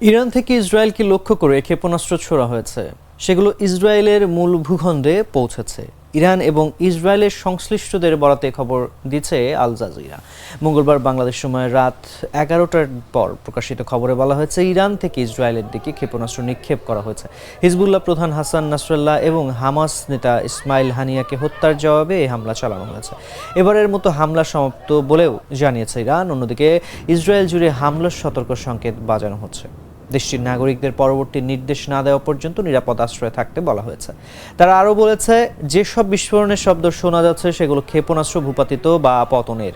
Iran থেকে ইসরায়েলকে লক্ষ্য করে ক্ষেপণাস্ত্র ছোড়া হয়েছে। সেগুলো ইসরায়েলের মূল ভূখণ্ডে পৌঁছেছে। ইরান এবং ইসরায়েলের সংশ্লিষ্টদের বরাতে খবর দিচ্ছে আল জাজিরা। মঙ্গলবার বাংলাদেশ সময় রাত এগারোটার পর প্রকাশিত খবরে বলা হয়েছে, ইরান থেকে ইসরায়েলের দিকে ক্ষেপণাস্ত্র নিক্ষেপ করা হয়েছে। হিজবুল্লাহ প্রধান হাসান নাসরাল্লাহ এবং হামাস নেতা ইসমাইল হানিয়াকে হত্যার জবাবে এই হামলা চালানো হয়েছে। এবারের মতো হামলা সমাপ্ত বলেও জানিয়েছে ইরান। অন্যদিকে, ইসরায়েল জুড়ে হামলার সতর্ক সংকেত বাজানো হচ্ছে। দেশটির নাগরিকদের পরবর্তী নির্দেশ না দেওয়া পর্যন্ত নিরাপদ আশ্রয়ে থাকতে বলা হয়েছে। তারা আরও বলেছে, যেসব বিস্ফোরণের শব্দ শোনা যাচ্ছে সেগুলো ক্ষেপণাস্ত্র ভূপাতিত বা পতনের।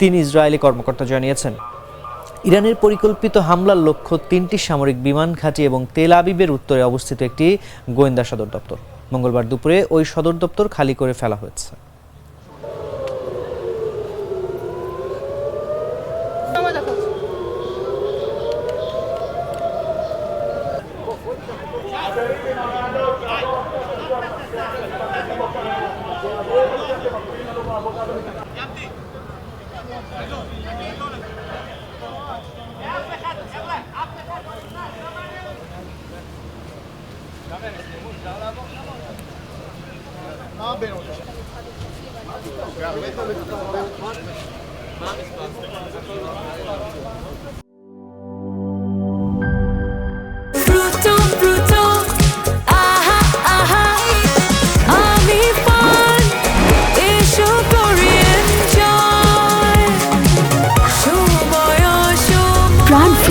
তিনি ইসরায়েলি কর্মকর্তা জানিয়েছেন, ইরানের পরিকল্পিত হামলার লক্ষ্য তিনটি সামরিক বিমান ঘাঁটি এবং তেল আবিবের উত্তরে অবস্থিত একটি গোয়েন্দা সদর দপ্তর। মঙ্গলবার দুপুরে ওই সদর দপ্তর খালি করে ফেলা হয়েছে। מה המספר?